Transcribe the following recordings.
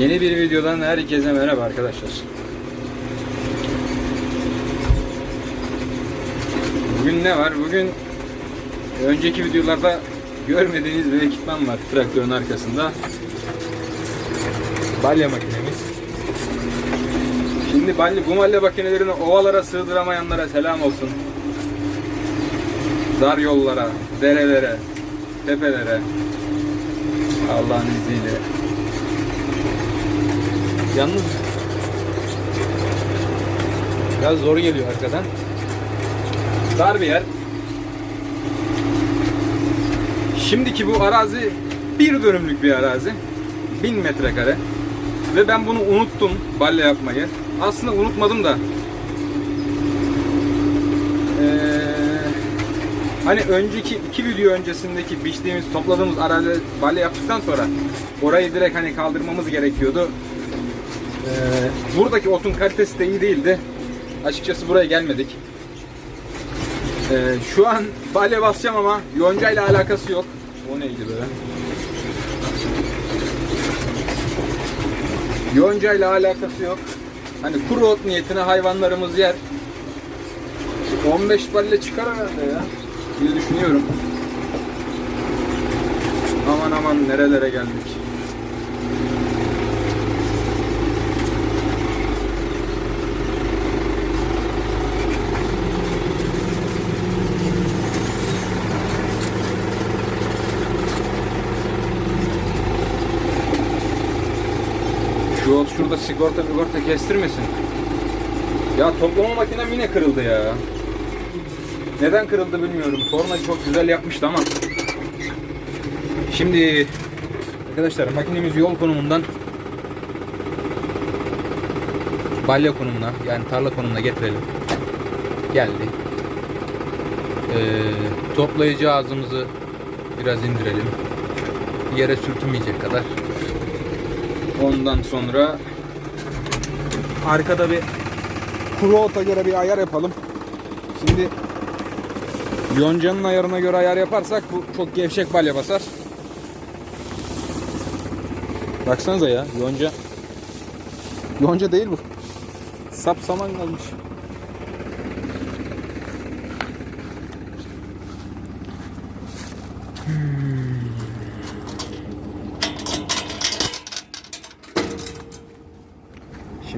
Yeni bir videodan herkese merhaba arkadaşlar. Bugün ne var? Bugün önceki videolarda görmediğiniz bir ekipman var traktörün arkasında. Balya makinemiz. Şimdi balya, bu balya makinelerini ovalara sığdıramayanlara selam olsun. Dar yollara, derelere, tepelere Allah'ın izniyle Yalnız biraz zor geliyor arkadan. Dar bir yer. Şimdiki bu arazi bir dönümlük bir arazi. 1000 metrekare. Ve ben bunu unuttum balya yapmayı. Aslında unutmadım da. Ee, hani önceki iki video öncesindeki biçtiğimiz, topladığımız arazi balya yaptıktan sonra orayı direkt hani kaldırmamız gerekiyordu. Ee, buradaki otun kalitesi de iyi değildi. Açıkçası buraya gelmedik. Ee, şu an balya basacağım ama yonca ile alakası yok. O neydi böyle? Yonca ile alakası yok. Hani kuru ot niyetine hayvanlarımız yer. 15 balya çıkar herhalde ya. diye düşünüyorum. Aman aman nerelere geldik. Şu ot şurada sigorta sigorta kestirmesin. Ya toplama makinem yine kırıldı ya. Neden kırıldı bilmiyorum. Torna çok güzel yapmıştı ama. Şimdi arkadaşlar makinemiz yol konumundan balya konumuna yani tarla konumuna getirelim. Geldi. Ee, toplayıcı ağzımızı biraz indirelim. Yere sürtünmeyecek kadar. Ondan sonra arkada bir kuru ota göre bir ayar yapalım. Şimdi yoncanın ayarına göre ayar yaparsak bu çok gevşek balya basar. Baksanıza ya yonca. Yonca değil bu. Sap saman kalmış.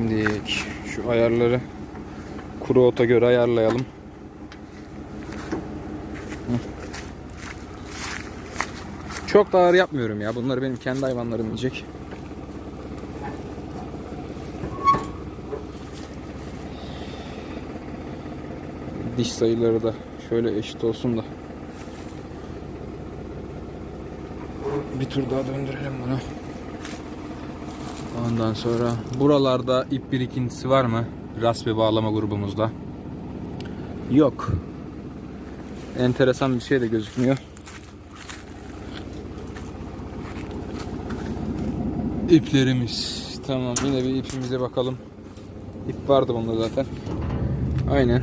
Şimdi şu ayarları kuru ota göre ayarlayalım. Çok da ağır yapmıyorum ya. Bunları benim kendi hayvanlarım yiyecek. Diş sayıları da şöyle eşit olsun da. Bir tur daha döndürelim bunu. Ondan sonra buralarda ip birikintisi var mı? Raspe bağlama grubumuzda. Yok. Enteresan bir şey de gözükmüyor. İplerimiz. Tamam yine bir ipimize bakalım. İp vardı bunda zaten. Aynen.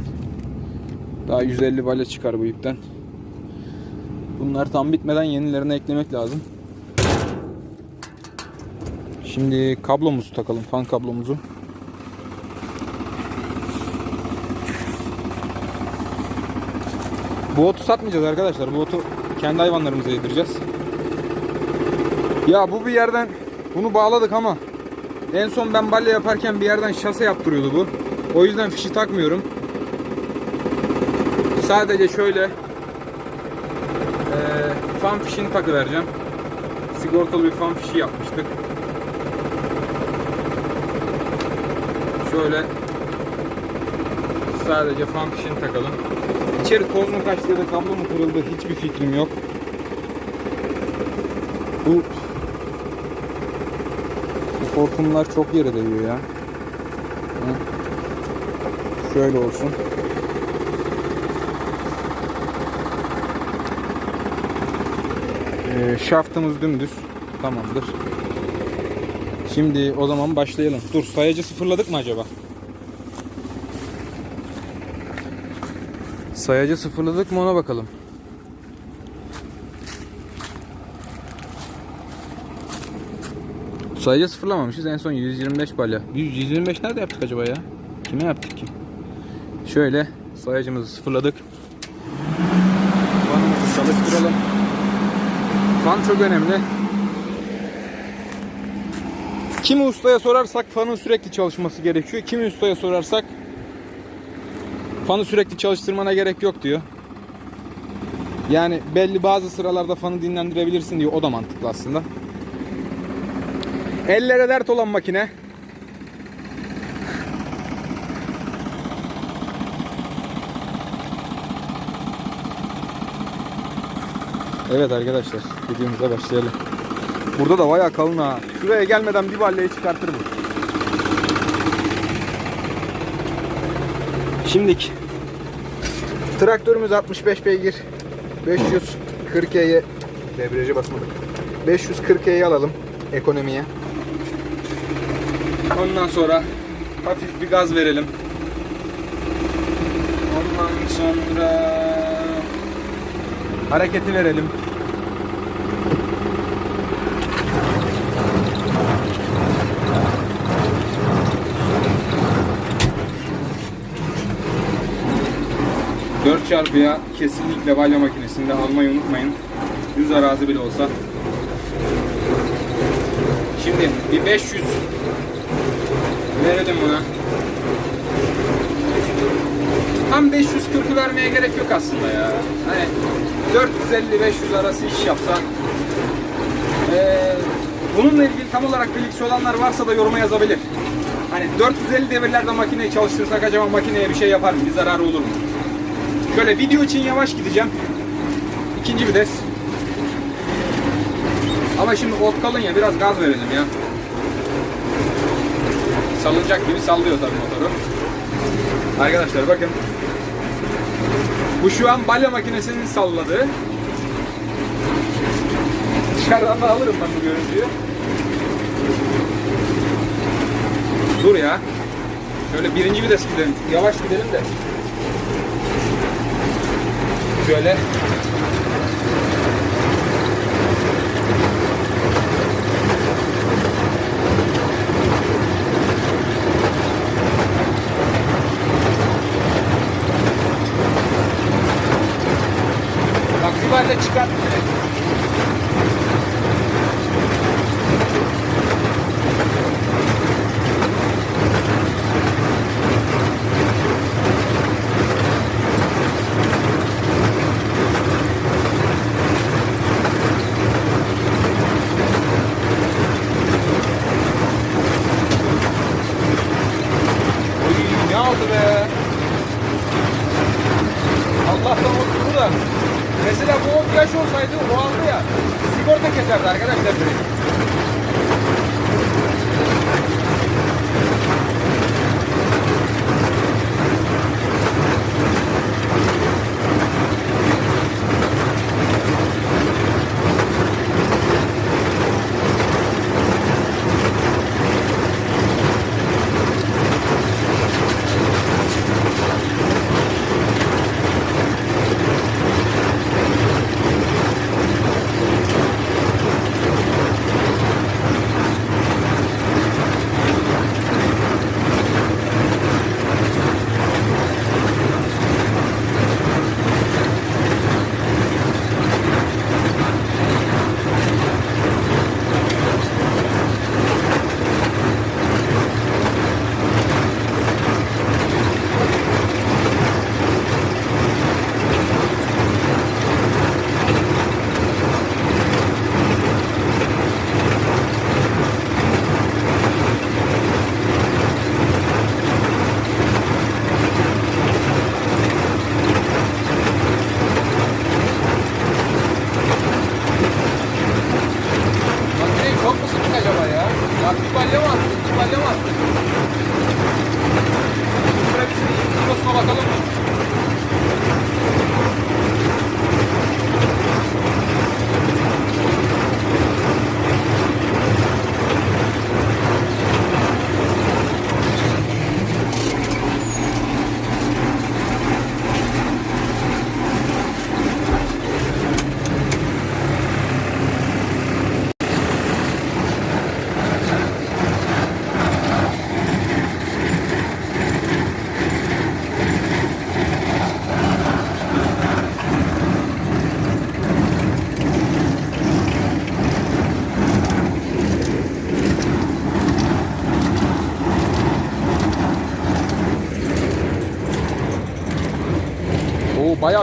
Daha 150 balya çıkar bu ipten. Bunlar tam bitmeden yenilerini eklemek lazım. Şimdi kablomuzu takalım. Fan kablomuzu. Bu otu satmayacağız arkadaşlar. Bu otu kendi hayvanlarımıza yedireceğiz. Ya bu bir yerden bunu bağladık ama en son ben balya yaparken bir yerden şase yaptırıyordu bu. O yüzden fişi takmıyorum. Sadece şöyle eee fan fişini takıvereceğim. Sigortalı bir fan fişi yapmıştık. Şöyle sadece fan fişini takalım. İçeri toz mu kaçtı ya da kablo mu kırıldı hiçbir fikrim yok. Bu bu hortumlar çok yere değiyor ya. Şöyle olsun. Ee, şaftımız dümdüz. Tamamdır. Şimdi o zaman başlayalım. Dur sayacı sıfırladık mı acaba? Sayacı sıfırladık mı ona bakalım. Sayıca sıfırlamamışız. En son 125 balya. 100, 125 nerede yaptık acaba ya? Kime yaptık ki? Şöyle sayacımızı sıfırladık. Fanımızı çalıştıralım. Fan çok önemli. Kimi ustaya sorarsak fanın sürekli çalışması gerekiyor. Kimi ustaya sorarsak fanı sürekli çalıştırmana gerek yok diyor. Yani belli bazı sıralarda fanı dinlendirebilirsin diyor. O da mantıklı aslında. Ellere dert olan makine. Evet arkadaşlar videomuza başlayalım. Burada da bayağı kalın ha. Şuraya gelmeden bir balleyi çıkartır bu. Şimdik. Traktörümüz 65 beygir. 540'ye debriyaja basmadık. 540'ye alalım ekonomiye. Ondan sonra hafif bir gaz verelim. Ondan sonra hareketi verelim. Çarpıya kesinlikle balya makinesinde almayı unutmayın. Düz arazi bile olsa. Şimdi bir 500 verelim buna. Tam 540'ı vermeye gerek yok aslında ya. Hani 450-500 arası iş yapsa. Ee, bununla ilgili tam olarak bilgisi olanlar varsa da yoruma yazabilir. Hani 450 devirlerde makineyi çalıştırsak acaba makineye bir şey yapar mı? Bir zararı olur mu? Şöyle video için yavaş gideceğim. İkinci vites. Ama şimdi ot kalın ya biraz gaz verelim ya. Salınacak gibi sallıyor tabii motoru. Arkadaşlar bakın. Bu şu an balya makinesinin salladığı. Dışarıdan da alırım ben bu görüntüyü. Dur ya. Şöyle birinci vites gidelim. Yavaş gidelim de. Şöyle. Bak bir barda çıkart. Oy ne aldı be? Allah'tan o tuttu da. Mesela bu ot yaş olsaydı o aldı ya. Sigorta keserdi arkadaşlar direkt.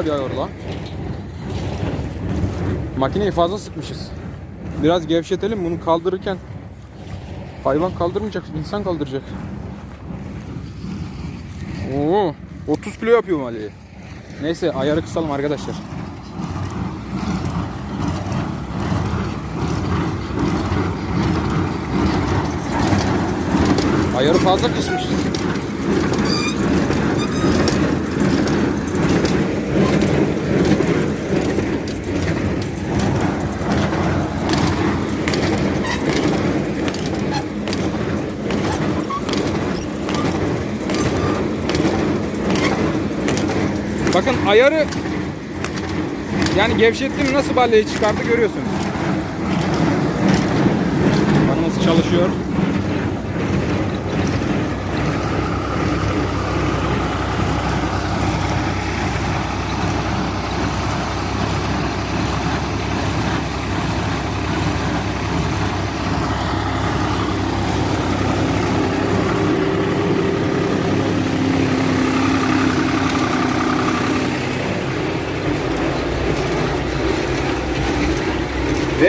Ağır lan. Makineyi fazla sıkmışız. Biraz gevşetelim bunu kaldırırken. Hayvan kaldırmayacak, insan kaldıracak. Oo, 30 kilo yapıyor maliye. Neyse ayarı kısalım arkadaşlar. Ayarı fazla kısmışız. Bakın ayarı yani gevşettim nasıl balyayı çıkardı görüyorsunuz. Kanımız çalışıyor.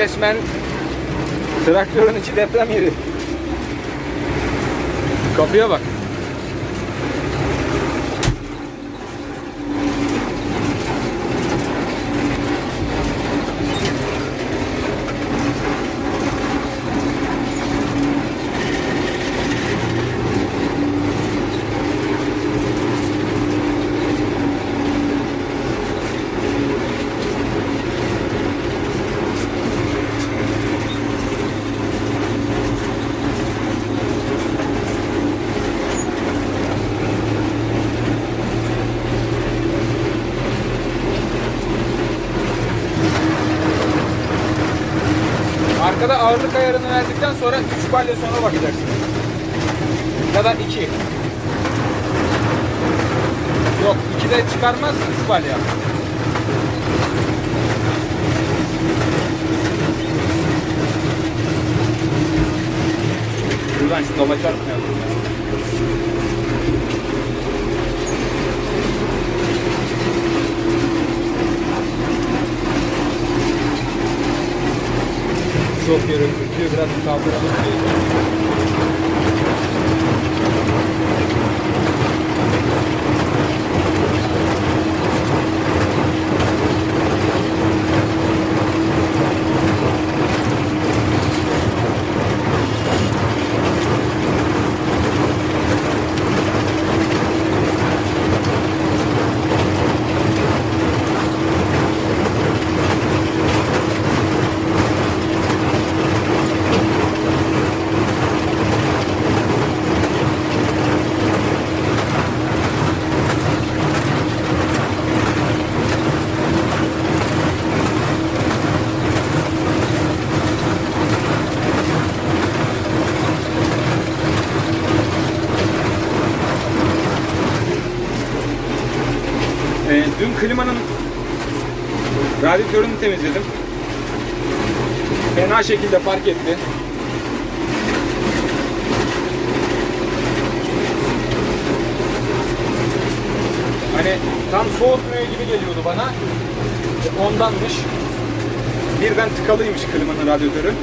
Resmen traktörün içi deprem yeri. Kapıya bak. Sonra 3 balya sonra bakacaksınız. Ya da 2. Yok 2'de çıkarmaz 3 balya. Buradan şu dala çarpmayalım Çok yere tutuyor biraz kaldıralım. Ee, dün klimanın radyatörünü temizledim. Fena şekilde fark etti. Hani tam soğutmuyor gibi geliyordu bana. Ondanmış. Birden tıkalıymış klimanın radyatörü.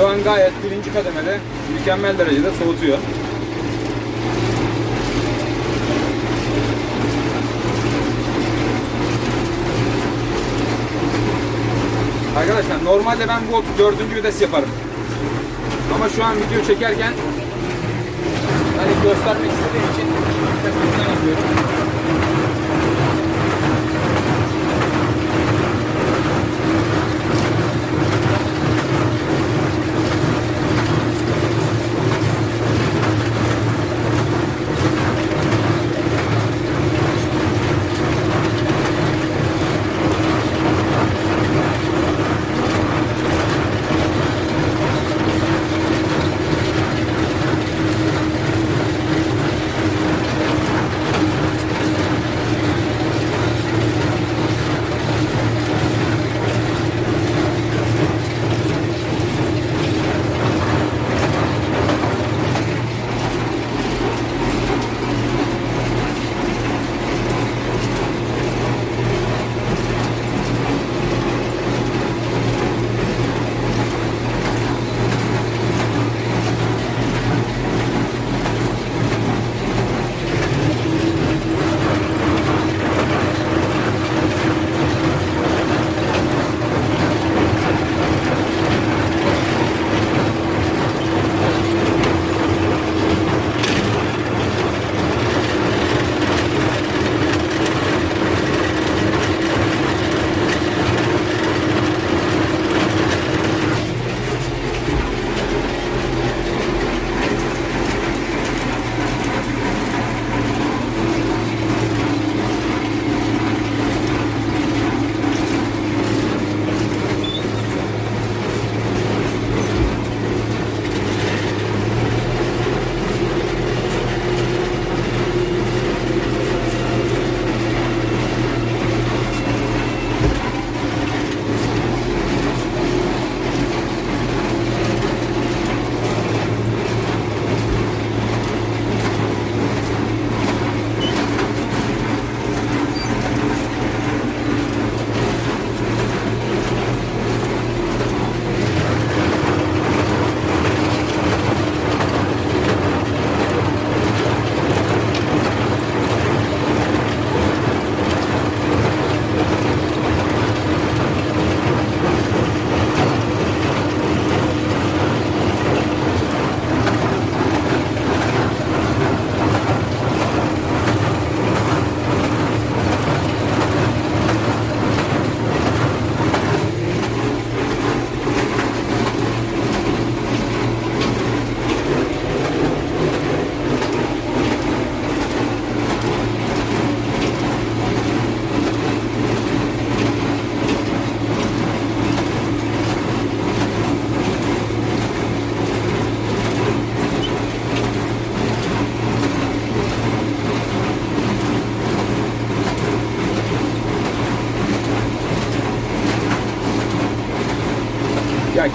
Şu an gayet birinci kademede mükemmel derecede soğutuyor. Arkadaşlar normalde ben bu dördüncü vites yaparım. Ama şu an video çekerken hani göstermek istediğim için.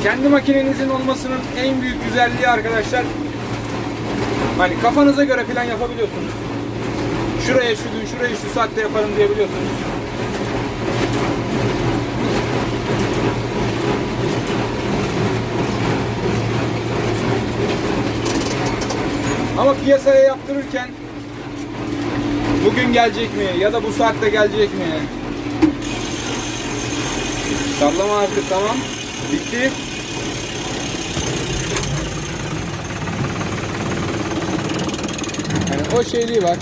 Kendi makinenizin olmasının en büyük güzelliği arkadaşlar hani kafanıza göre plan yapabiliyorsunuz. Şuraya şu gün, şurayı şu saatte yaparım diyebiliyorsunuz. Ama piyasaya yaptırırken bugün gelecek mi ya da bu saatte gelecek mi? Sallama artık tamam. Bitti. O şeyliği var.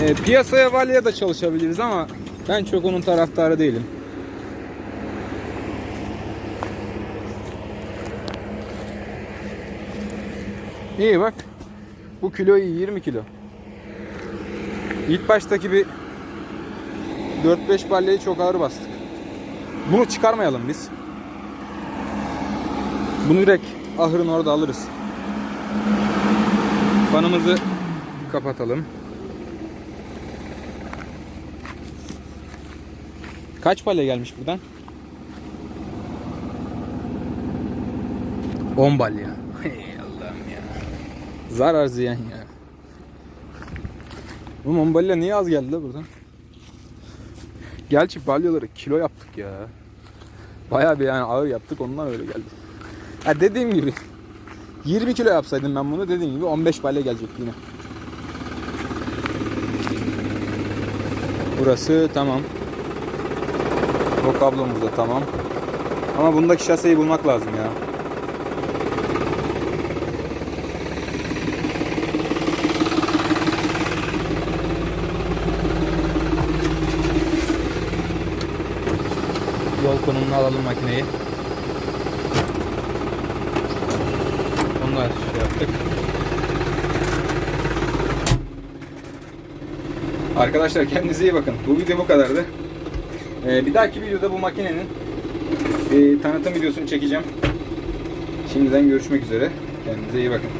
E, piyasaya valya da çalışabiliriz ama ben çok onun taraftarı değilim. İyi bak. Bu kilo iyi 20 kilo. İlk baştaki bir 4-5 balyayı çok ağır bastık. Bunu çıkarmayalım biz. Bunu direkt ahırın orada alırız. Fanımızı kapatalım. Kaç balya gelmiş buradan? 10 balya. Hey Allah'ım ya. Zarar ziyan ya. Bu 10 balya niye az geldi la buradan? Gerçi balyaları kilo yaptık ya. Bayağı bir yani ağır yaptık ondan öyle geldi. Ha dediğim gibi 20 kilo yapsaydım ben bunu dediğim gibi 15 balya gelecekti yine. Burası tamam. O kablomuz da tamam. Ama bundaki şaseyi bulmak lazım ya. Yol konumunu alalım makineyi. Onlar şey yaptık. Arkadaşlar kendinize iyi bakın. Bu video bu kadardı. Ee, bir dahaki videoda bu makinenin e, tanıtım videosunu çekeceğim. Şimdiden görüşmek üzere. Kendinize iyi bakın.